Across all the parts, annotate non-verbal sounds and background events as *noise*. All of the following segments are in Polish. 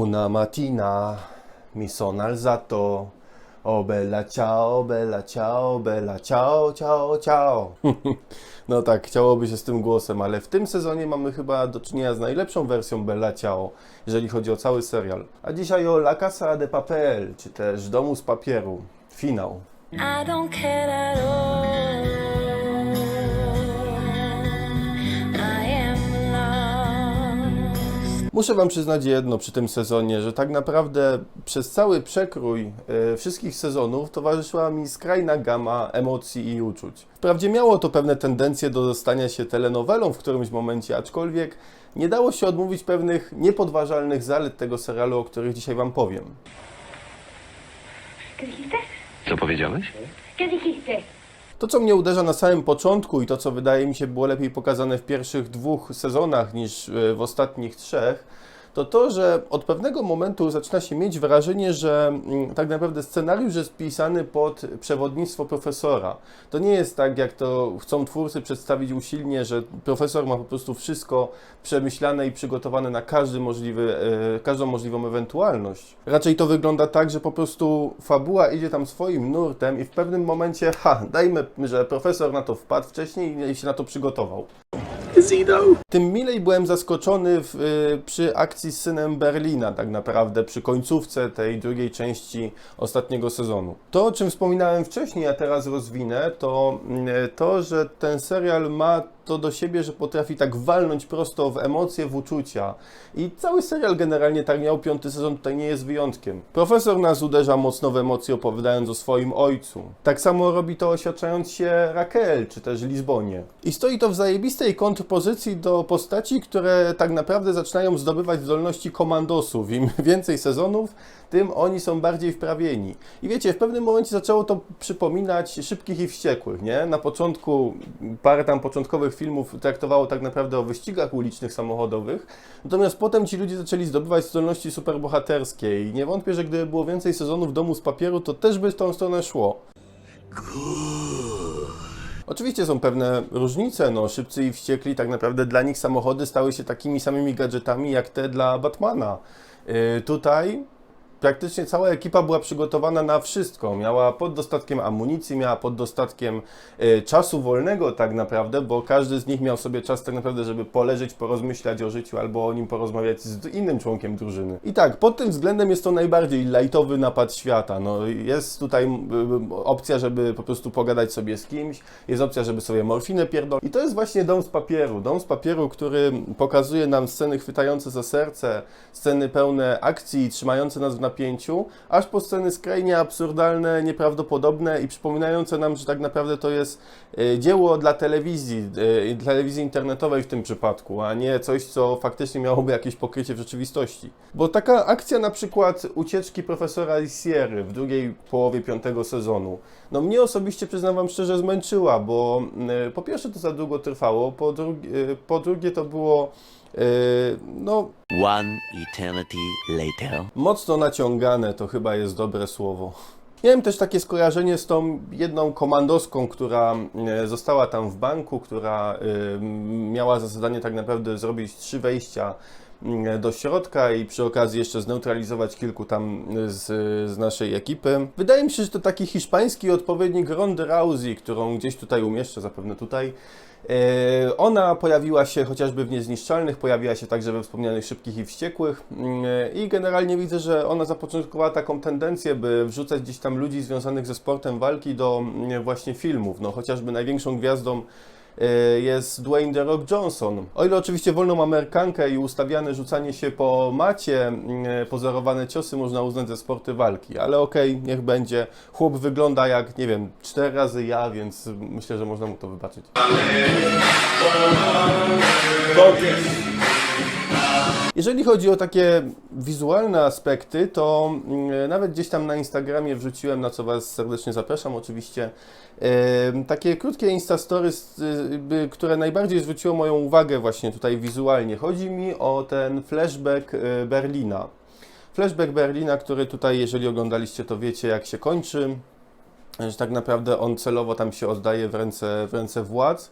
Una mattina mi sono alzato. Oh bella ciao, bella ciao, bella ciao, ciao, ciao. *laughs* No tak, chciałoby się z tym głosem, ale w tym sezonie mamy chyba do czynienia z najlepszą wersją Bella Ciao, jeżeli chodzi o cały serial. A dzisiaj o La Casa de Papel, czy też Domu z Papieru. Finał. I don't care at all. Muszę Wam przyznać jedno przy tym sezonie, że tak naprawdę przez cały przekrój e, wszystkich sezonów towarzyszyła mi skrajna gama emocji i uczuć. Wprawdzie miało to pewne tendencje do stania się telenowelą w którymś momencie, aczkolwiek nie dało się odmówić pewnych niepodważalnych zalet tego serialu, o których dzisiaj Wam powiem. ¿Qué dijiste? Co powiedziałeś? ¿Qué dijiste? To, co mnie uderza na samym początku i to, co wydaje mi się było lepiej pokazane w pierwszych dwóch sezonach niż e, w ostatnich trzech, to to, że od pewnego momentu zaczyna się mieć wrażenie, że mm, tak naprawdę scenariusz jest pisany pod przewodnictwo profesora. To nie jest tak, jak to chcą twórcy przedstawić usilnie, że profesor ma po prostu wszystko przemyślane i przygotowane na każdy możliwy, e, każdą możliwą ewentualność. Raczej to wygląda tak, że po prostu fabuła idzie tam swoim nurtem i w pewnym momencie, ha, dajmy, że profesor na to wpadł wcześniej i się na to przygotował. Tym milej byłem zaskoczony w, y, przy akcji z synem Berlina, tak naprawdę, przy końcówce tej drugiej części ostatniego sezonu. To, o czym wspominałem wcześniej, a teraz rozwinę, to y, to, że ten serial ma to do siebie, że potrafi tak walnąć prosto w emocje, w uczucia. I cały serial generalnie tak miał, piąty sezon tutaj nie jest wyjątkiem. Profesor nas uderza mocno w emocje, opowiadając o swoim ojcu. Tak samo robi to oświadczając się Raquel, czy też Lizbonie. I stoi to w zajebistej kontrpozycji do postaci, które tak naprawdę zaczynają zdobywać zdolności komandosów. Im *laughs* więcej sezonów, tym oni są bardziej wprawieni. I wiecie, w pewnym momencie zaczęło to przypominać szybkich i wściekłych, nie? Na początku parę tam początkowych filmów traktowało tak naprawdę o wyścigach ulicznych samochodowych, natomiast potem ci ludzie zaczęli zdobywać zdolności superbohaterskie i nie wątpię, że gdyby było więcej sezonów Domu z Papieru, to też by w tą stronę szło. Oczywiście są pewne różnice, no szybcy i wściekli, tak naprawdę dla nich samochody stały się takimi samymi gadżetami jak te dla Batmana. Yy, tutaj praktycznie cała ekipa była przygotowana na wszystko. Miała pod dostatkiem amunicji, miała pod dostatkiem e, czasu wolnego tak naprawdę, bo każdy z nich miał sobie czas tak naprawdę, żeby poleżeć, porozmyślać o życiu albo o nim porozmawiać z innym członkiem drużyny. I tak, pod tym względem jest to najbardziej lightowy napad świata. No, jest tutaj opcja, żeby po prostu pogadać sobie z kimś, jest opcja, żeby sobie morfinę pierdolić. I to jest właśnie Dom z Papieru. Dom z Papieru, który pokazuje nam sceny chwytające za serce, sceny pełne akcji, trzymające nas w napięciu, aż po sceny skrajnie absurdalne, nieprawdopodobne i przypominające nam, że tak naprawdę to jest e, dzieło dla telewizji, e, telewizji internetowej w tym przypadku, a nie coś, co faktycznie miałoby jakieś pokrycie w rzeczywistości. Bo taka akcja na przykład ucieczki profesora Lisiery w drugiej połowie piątego sezonu, no mnie osobiście, przyznam Wam szczerze, zmęczyła, bo e, po pierwsze to za długo trwało, po, drugie, po drugie to było no, One eternity later. Mocno naciągane to chyba jest dobre słowo. Miałem też takie skojarzenie z tą jedną komandoską, która e, została tam w banku, która e, miała za zadanie tak naprawdę zrobić trzy wejścia do środka i przy okazji jeszcze zneutralizować kilku tam z, z naszej ekipy. Wydaje mi się, że to taki hiszpański odpowiednik Rondy Rousey, którą gdzieś tutaj umieszczę, zapewne tutaj. E, Ona pojawiła się chociażby w Niezniszczalnych, pojawiła się także we wspomnianych Szybkich i Wściekłych Mm, i generalnie widzę, że ona zapoczątkowała taką tendencję, by wrzucać gdzieś tam ludzi związanych ze sportem walki do właśnie filmów. No chociażby największą gwiazdą e, jest Dwayne The Rock Johnson. O ile oczywiście wolną Amerykankę i ustawiane rzucanie się po macie, mm, pozorowane ciosy można uznać za sporty walki, ale okej, niech będzie. Chłop wygląda jak, nie wiem, cztery razy ja, więc myślę, że można mu to wybaczyć. Jeżeli chodzi o takie wizualne aspekty, to mm, nawet gdzieś tam na Instagramie wrzuciłem, na co Was serdecznie zapraszam oczywiście, takie krótkie instastories, by- które najbardziej zwróciło moją uwagę właśnie tutaj wizualnie. Chodzi mi o ten flashback y, Berlina. Flashback Berlina, który tutaj, jeżeli oglądaliście, to wiecie jak się kończy, że tak naprawdę on celowo tam się oddaje w ręce, w ręce władz.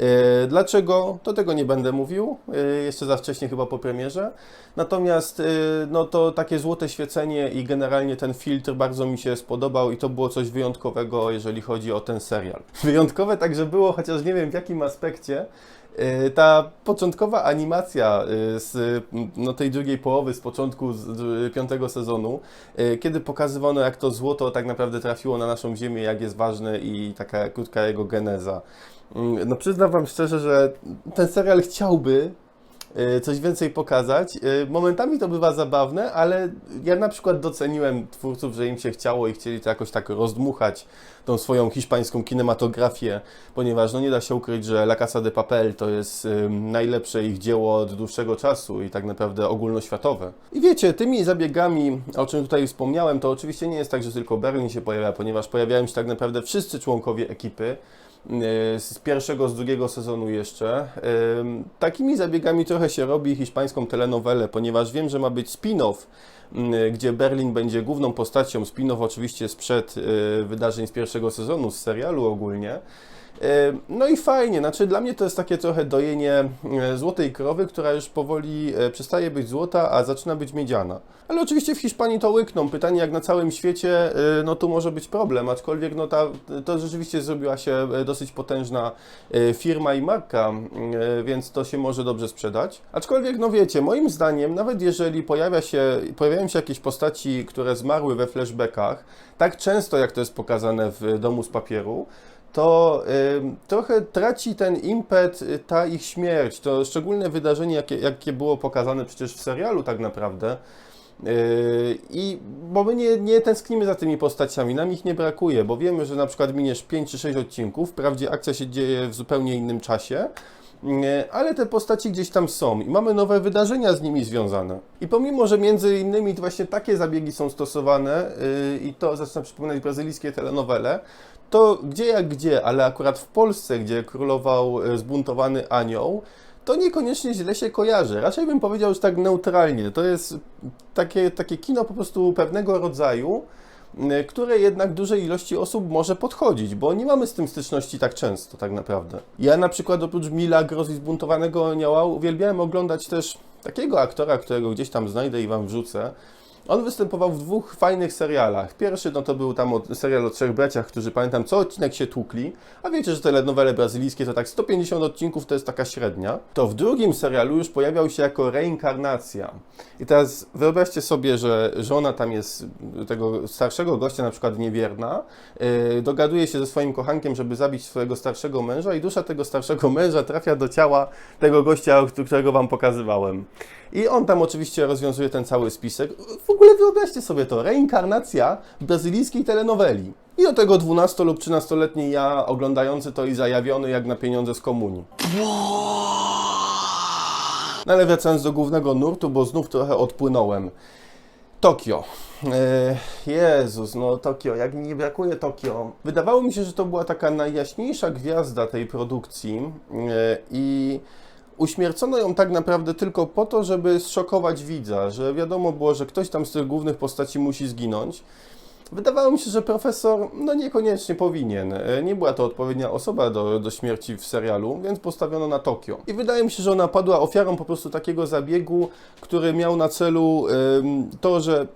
E, Dlaczego? To tego nie będę mówił, e, jeszcze za wcześnie chyba po premierze. Natomiast e, no to takie złote świecenie i generalnie ten filtr bardzo mi się spodobał i to było coś wyjątkowego, jeżeli chodzi o ten serial. *laughs* Wyjątkowe także było, chociaż nie wiem w jakim aspekcie, ta początkowa animacja z no, tej drugiej połowy, z początku z, piątego sezonu, kiedy pokazywano jak to złoto tak naprawdę trafiło na naszą ziemię, jak jest ważne i taka krótka jego geneza. Mm, No przyznam Wam szczerze, że ten serial chciałby e, coś więcej pokazać. E, Momentami to bywa zabawne, ale ja na przykład doceniłem twórców, że im się chciało i chcieli to jakoś tak rozdmuchać, tą swoją hiszpańską kinematografię, ponieważ no nie da się ukryć, że La Casa de Papel to jest ym, najlepsze ich dzieło od dłuższego czasu i tak naprawdę ogólnoświatowe. I wiecie, tymi zabiegami, o czym tutaj wspomniałem, to oczywiście nie jest tak, że tylko Berlin się pojawia, ponieważ pojawiają się tak naprawdę wszyscy członkowie ekipy, y, z pierwszego, z drugiego sezonu jeszcze. Ym, Takimi zabiegami trochę się robi hiszpańską telenowelę, ponieważ wiem, że ma być spin-off, gdzie Berlin będzie główną postacią. Spin-off oczywiście sprzed y, wydarzeń z pierwszego sezonu, z serialu ogólnie. E, No i fajnie, znaczy dla mnie to jest takie trochę dojenie e, złotej krowy, która już powoli e, przestaje być złota, a zaczyna być miedziana. Ale oczywiście w Hiszpanii to łykną. Pytanie jak na całym świecie, no tu może być problem, aczkolwiek no ta, to rzeczywiście zrobiła się dosyć potężna firma i marka, więc to się może dobrze sprzedać. Aczkolwiek no wiecie, moim zdaniem, nawet jeżeli pojawia się, pojawiają się jakieś postaci, które zmarły we flashbackach, tak często jak to jest pokazane w Domu z Papieru, to y, trochę traci ten impet y, ta ich śmierć. To szczególne wydarzenie, jakie, jakie było pokazane przecież w serialu tak naprawdę. Y, I bo my nie, nie tęsknimy za tymi postaciami, nam ich nie brakuje, bo wiemy, że na przykład miniesz 5 czy 6 odcinków, wprawdzie akcja się dzieje w zupełnie innym czasie, ale te postaci gdzieś tam są i mamy nowe wydarzenia z nimi związane. I pomimo, że między innymi właśnie takie zabiegi są stosowane y, i to zaczyna przypominać brazylijskie telenowele, to gdzie jak gdzie, ale akurat w Polsce, gdzie królował e, zbuntowany anioł, to niekoniecznie źle się kojarzy. Raczej bym powiedział już tak neutralnie. To jest takie, takie kino po prostu pewnego rodzaju, które jednak dużej ilości osób może podchodzić, bo nie mamy z tym styczności tak często, tak naprawdę. Ja na przykład oprócz Milagros i zbuntowanego anioła uwielbiałem oglądać też takiego aktora, którego gdzieś tam znajdę i wam wrzucę. On występował w dwóch fajnych serialach. Pierwszy no to był tam o, serial o trzech braciach, którzy pamiętam co odcinek się tłukli, a wiecie, że te telenowele brazylijskie to tak 150 odcinków to jest taka średnia. To w drugim serialu już pojawiał się jako reinkarnacja. I teraz wyobraźcie sobie, że żona tam jest tego starszego gościa na przykład niewierna, yy, dogaduje się ze swoim kochankiem, żeby zabić swojego starszego męża i dusza tego starszego męża trafia do ciała tego gościa, którego wam pokazywałem. I on tam oczywiście rozwiązuje ten cały spisek. Ogóle wyobraźcie sobie to, reinkarnacja brazylijskiej telenoweli. I do tego 12 lub 13-letni ja oglądający to i zajawiony jak na pieniądze z komunii. No ale wracając do głównego nurtu, bo znów trochę odpłynąłem. Tokio. E, Jezus, no Tokio, jak mi nie brakuje Tokio. Wydawało mi się, że to była taka najjaśniejsza gwiazda tej produkcji e, i uśmiercono ją tak naprawdę tylko po to, żeby zszokować widza, że wiadomo było, że ktoś tam z tych głównych postaci musi zginąć. Wydawało mi się, że profesor no niekoniecznie powinien. E, Nie była to odpowiednia osoba do, do śmierci w serialu, więc postawiono na Tokio. I wydaje mi się, że ona padła ofiarą po prostu takiego zabiegu, który miał na celu ym, to, że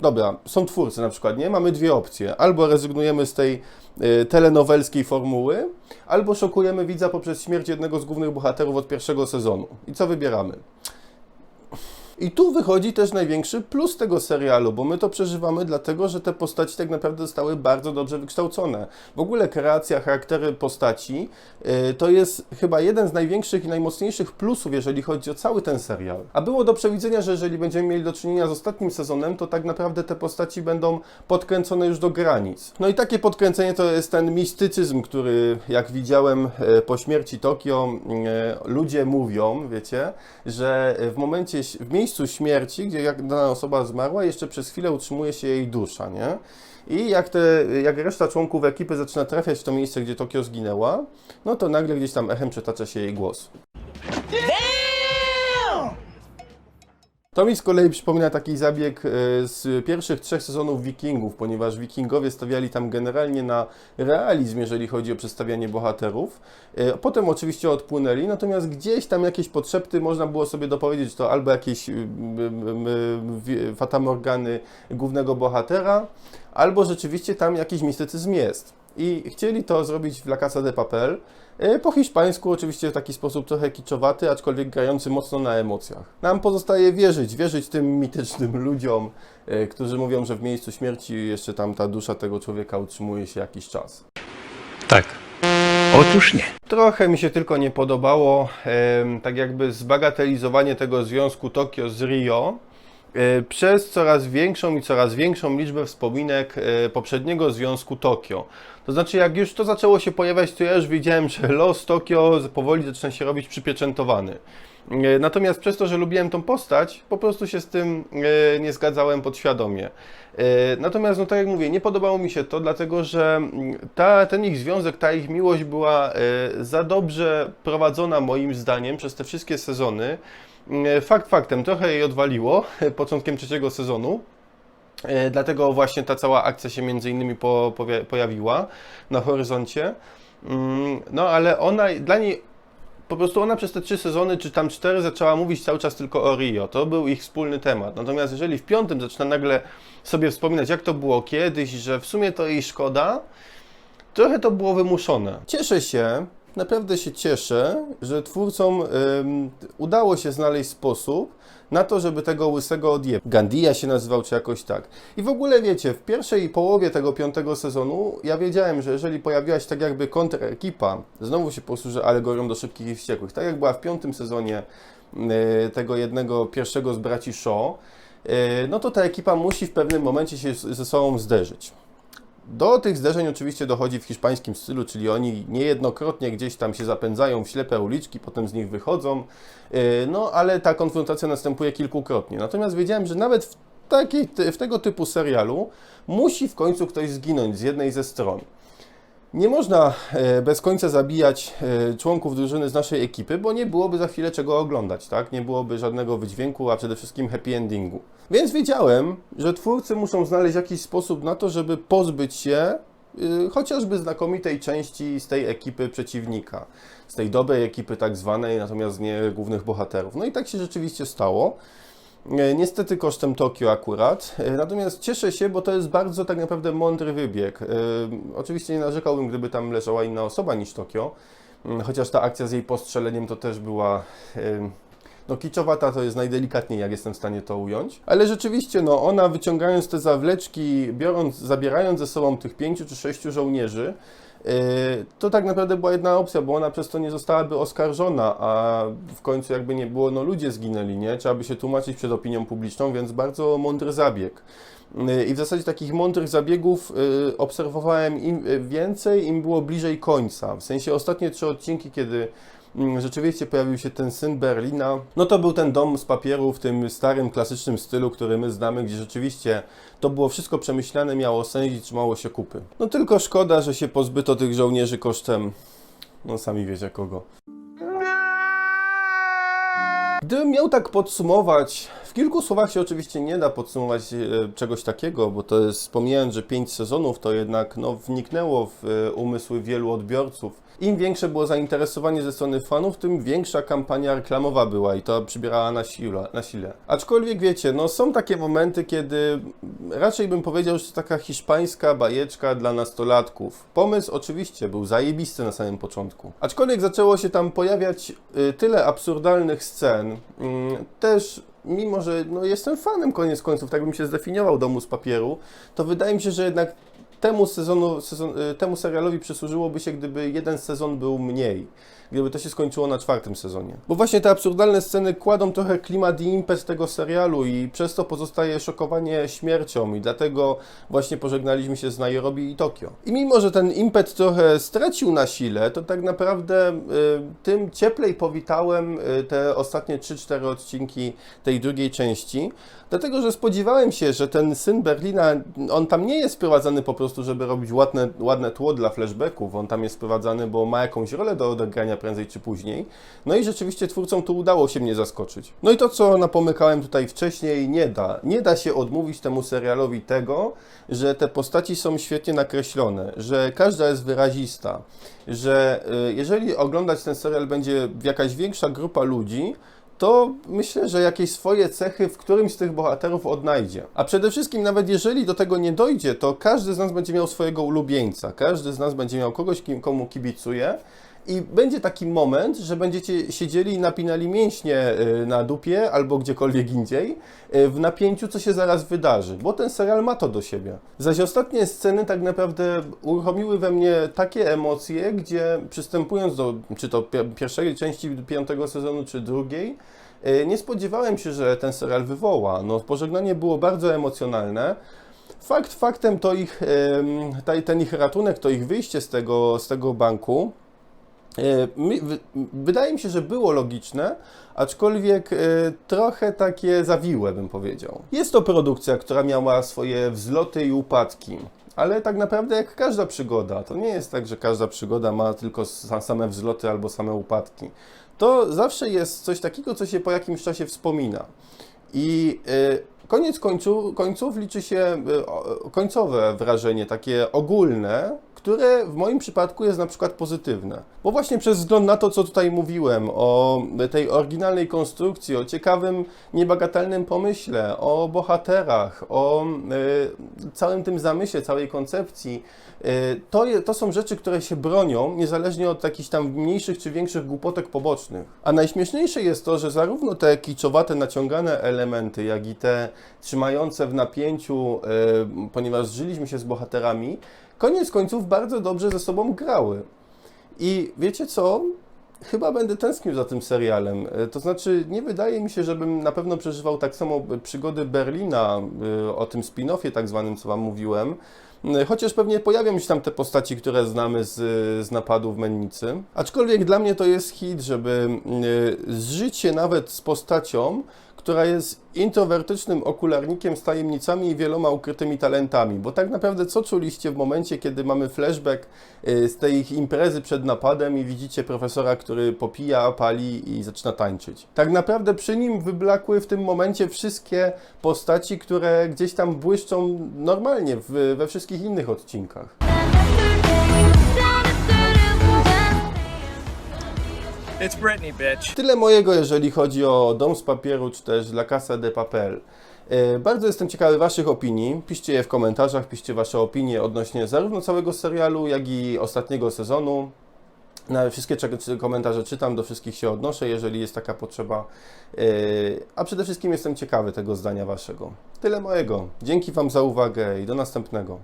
dobra, są twórcy na przykład, nie? Mamy dwie opcje. Albo rezygnujemy z tej telenowelskiej formuły, albo szokujemy widza poprzez śmierć jednego z głównych bohaterów od pierwszego sezonu. I co wybieramy? I tu wychodzi też największy plus tego serialu, bo my to przeżywamy dlatego, że te postaci tak naprawdę zostały bardzo dobrze wykształcone. W ogóle kreacja, charaktery postaci y, to jest chyba jeden z największych i najmocniejszych plusów, jeżeli chodzi o cały ten serial. A było do przewidzenia, że jeżeli będziemy mieli do czynienia z ostatnim sezonem, to tak naprawdę te postaci będą podkręcone już do granic. No i takie podkręcenie to jest ten mistycyzm, który jak widziałem e, po śmierci Tokio, e, ludzie mówią, wiecie, że w momencie, w miejscu śmierci, gdzie jak dana osoba zmarła, jeszcze przez chwilę utrzymuje się jej dusza, nie? I jak, te, jak reszta członków ekipy zaczyna trafiać w to miejsce, gdzie Tokio zginęła, no to nagle gdzieś tam echem przetacza się jej głos. To mi z kolei przypomina taki zabieg e, z pierwszych trzech sezonów Wikingów, ponieważ Wikingowie stawiali tam generalnie na realizm, jeżeli chodzi o przedstawianie bohaterów. E, Potem oczywiście odpłynęli, natomiast gdzieś tam jakieś podszepty można było sobie dopowiedzieć, to albo jakieś y, y, y, fatamorgany głównego bohatera, albo rzeczywiście tam jakiś mistycyzm jest. I chcieli to zrobić w La Casa de Papel. E, Po hiszpańsku oczywiście w taki sposób trochę kiczowaty, aczkolwiek grający mocno na emocjach. Nam pozostaje wierzyć, wierzyć tym mitycznym *laughs* ludziom, e, którzy mówią, że w miejscu śmierci jeszcze tam ta dusza tego człowieka utrzymuje się jakiś czas. Tak. Otóż nie. Trochę mi się tylko nie podobało, tak jakby zbagatelizowanie tego związku Tokio z Rio przez coraz większą i coraz większą liczbę wspominek e, poprzedniego związku Tokio. To znaczy, jak już to zaczęło się pojawiać, to ja już wiedziałem, że *laughs* los Tokio powoli zaczyna się robić przypieczętowany. E, Natomiast przez to, że lubiłem tą postać, po prostu się z tym e, nie zgadzałem podświadomie. E, Natomiast, no tak jak mówię, nie podobało mi się to, dlatego że mm, ta, ten ich związek, ta ich miłość była e, za dobrze prowadzona moim zdaniem przez te wszystkie sezony. E, Fakt faktem, trochę jej odwaliło początkiem trzeciego sezonu. E, Dlatego właśnie ta cała akcja się między innymi po, powie- pojawiła na horyzoncie. Mm, No ale ona, dla niej po prostu ona przez te trzy sezony, czy tam cztery, zaczęła mówić cały czas tylko o Rio. To był ich wspólny temat. Natomiast jeżeli w piątym zaczyna nagle sobie wspominać, jak to było kiedyś, że w sumie to jej szkoda, trochę to było wymuszone. Cieszę się, naprawdę się cieszę, że twórcom udało się znaleźć sposób na to, żeby tego łysego odjeb... Gandia się nazywał, czy jakoś tak. I w ogóle wiecie, w pierwszej połowie tego piątego sezonu ja wiedziałem, że jeżeli pojawiła się tak jakby kontraekipa, znowu się posłużę alegorią do Szybkich i Wściekłych, tak jak była w piątym sezonie y, tego jednego pierwszego z braci Shaw, y, no to ta ekipa musi w pewnym momencie się ze sobą zderzyć. Do tych zderzeń oczywiście dochodzi w hiszpańskim stylu, czyli oni niejednokrotnie gdzieś tam się zapędzają w ślepe uliczki, potem z nich wychodzą, Yy, no ale ta konfrontacja następuje kilkukrotnie. Natomiast wiedziałem, że nawet w, takiej, w tego typu serialu musi w końcu ktoś zginąć z jednej ze stron. Nie można e, bez końca zabijać e, członków drużyny z naszej ekipy, bo nie byłoby za chwilę czego oglądać, tak? Nie byłoby żadnego wydźwięku, a przede wszystkim happy endingu. Więc wiedziałem, że twórcy muszą znaleźć jakiś sposób na to, żeby pozbyć się y, chociażby znakomitej części z tej ekipy przeciwnika, z tej dobrej ekipy tak zwanej, natomiast nie głównych bohaterów. No i tak się rzeczywiście stało. E, Niestety kosztem Tokio akurat. E, Natomiast cieszę się, bo to jest bardzo tak naprawdę mądry wybieg. E, Oczywiście nie narzekałbym, gdyby tam leżała inna osoba niż Tokio, Mm, chociaż ta akcja z jej postrzeleniem to też była. No, kiczowata to jest najdelikatniej, jak jestem w stanie to ująć. Ale rzeczywiście, no, ona wyciągając te zawleczki, biorąc, zabierając ze sobą tych pięciu czy sześciu żołnierzy, to tak naprawdę była jedna opcja, bo ona przez to nie zostałaby oskarżona, a w końcu jakby nie było, no ludzie zginęli, nie? Trzeba by się tłumaczyć przed opinią publiczną, więc bardzo mądry zabieg. Yy, I w zasadzie takich mądrych zabiegów yy, obserwowałem im więcej, im było bliżej końca. W sensie ostatnie trzy odcinki, kiedy rzeczywiście pojawił się ten syn Berlina, no to był ten dom z papieru w tym starym, klasycznym stylu, który my znamy, gdzie rzeczywiście to było wszystko przemyślane, miało sens i trzymało się kupy. No tylko szkoda, że się pozbyto tych żołnierzy kosztem, no sami wiecie kogo. Gdybym miał tak podsumować, w kilku słowach się oczywiście nie da podsumować e, czegoś takiego, bo to jest, pomijając, że pięć sezonów, to jednak no, wniknęło w e, umysły wielu odbiorców. Im większe było zainteresowanie ze strony fanów, tym większa kampania reklamowa była i to przybierała na sile. Na sile. Aczkolwiek wiecie, no są takie momenty, kiedy raczej bym powiedział, że to taka hiszpańska bajeczka dla nastolatków. Pomysł oczywiście był zajebisty na samym początku. Aczkolwiek zaczęło się tam pojawiać y, tyle absurdalnych scen, mm, też mimo, że no, jestem fanem koniec końców, tak bym się zdefiniował Domu z Papieru, to wydaje mi się, że jednak temu sezonu, sezon, y, temu serialowi przysłużyłoby się, gdyby jeden sezon był mniej. Gdyby to się skończyło na czwartym sezonie. Bo właśnie te absurdalne sceny kładą trochę klimat i impet tego serialu i przez to pozostaje szokowanie śmiercią i dlatego właśnie pożegnaliśmy się z Nairobi i Tokio. I mimo, że ten impet trochę stracił na sile, to tak naprawdę y, tym cieplej powitałem y, te ostatnie 3-4 odcinki tej drugiej części, dlatego że spodziewałem się, że ten syn Berlina, on tam nie jest wprowadzany po prostu prostu, żeby robić ładne, ładne tło dla flashbacków. On tam jest sprowadzany, bo ma jakąś rolę do odegrania prędzej czy później. No i rzeczywiście twórcom tu udało się mnie zaskoczyć. No i to, co napomykałem tutaj wcześniej, nie da. Nie da się odmówić temu serialowi tego, że te postaci są świetnie nakreślone, że każda jest wyrazista, że y, jeżeli oglądać ten serial będzie jakaś większa grupa ludzi, to myślę, że jakieś swoje cechy w którymś z tych bohaterów odnajdzie. A przede wszystkim, nawet jeżeli do tego nie dojdzie, to każdy z nas będzie miał swojego ulubieńca, każdy z nas będzie miał kogoś, kim, komu kibicuje. I będzie taki moment, że będziecie siedzieli i napinali mięśnie y, na dupie albo gdziekolwiek indziej y, w napięciu, co się zaraz wydarzy, bo ten serial ma to do siebie. Zaś ostatnie sceny tak naprawdę uruchomiły we mnie takie emocje, gdzie przystępując do czy to pi- pierwszej części piątego sezonu, czy drugiej, y, nie spodziewałem się, że ten serial wywoła. No, pożegnanie było bardzo emocjonalne. Fakt faktem to ich, ten ich ratunek, to ich wyjście z tego, z tego banku, E, Wydaje mi się, że było logiczne, aczkolwiek e, trochę takie zawiłe, bym powiedział. Jest to produkcja, która miała swoje wzloty i upadki. Ale tak naprawdę jak każda przygoda, to nie jest tak, że każda przygoda ma tylko sa- same wzloty albo same upadki. To zawsze jest coś takiego, co się po jakimś czasie wspomina. I y, koniec końcu, końców liczy się o- końcowe wrażenie, takie ogólne, które w moim przypadku jest na przykład pozytywne. Bo właśnie przez wzgląd na to, co tutaj mówiłem, o tej oryginalnej konstrukcji, o ciekawym, niebagatelnym pomyśle, o bohaterach, o y, całym tym zamyśle, całej koncepcji, y, to, to są rzeczy, które się bronią, niezależnie od jakichś tam mniejszych czy większych głupotek pobocznych. A najśmieszniejsze jest to, że zarówno te kiczowate, naciągane elementy, jak i te trzymające w napięciu, y, ponieważ żyliśmy się z bohaterami, koniec końców bardzo dobrze ze sobą grały. I wiecie co? Chyba będę tęsknił za tym serialem. E, To znaczy, nie wydaje mi się, żebym na pewno przeżywał tak samo przygody Berlina, y, o tym spin-offie tak zwanym, co Wam mówiłem. Chociaż pewnie pojawią się tam te postaci, które znamy z, z napadu w Mennicy. Aczkolwiek dla mnie to jest hit, żeby zżyć się nawet z postacią, która jest introwertycznym okularnikiem z tajemnicami i wieloma ukrytymi talentami. Bo tak naprawdę co czuliście w momencie, kiedy mamy flashback y, z tej ich imprezy przed napadem i widzicie profesora, który popija, pali i zaczyna tańczyć. Tak naprawdę przy nim wyblakły w tym momencie wszystkie postaci, które gdzieś tam błyszczą normalnie we wszystkich innych odcinkach. It's Britney, bitch. Tyle mojego, jeżeli chodzi o Dom z Papieru, czy też La Casa de Papel. E, Bardzo jestem ciekawy Waszych opinii. Piszcie je w komentarzach, piszcie Wasze opinie odnośnie zarówno całego serialu, jak i ostatniego sezonu. Na wszystkie komentarze czytam, do wszystkich się odnoszę, jeżeli jest taka potrzeba. E, A przede wszystkim jestem ciekawy tego zdania Waszego. Tyle mojego. Dzięki Wam za uwagę i do następnego.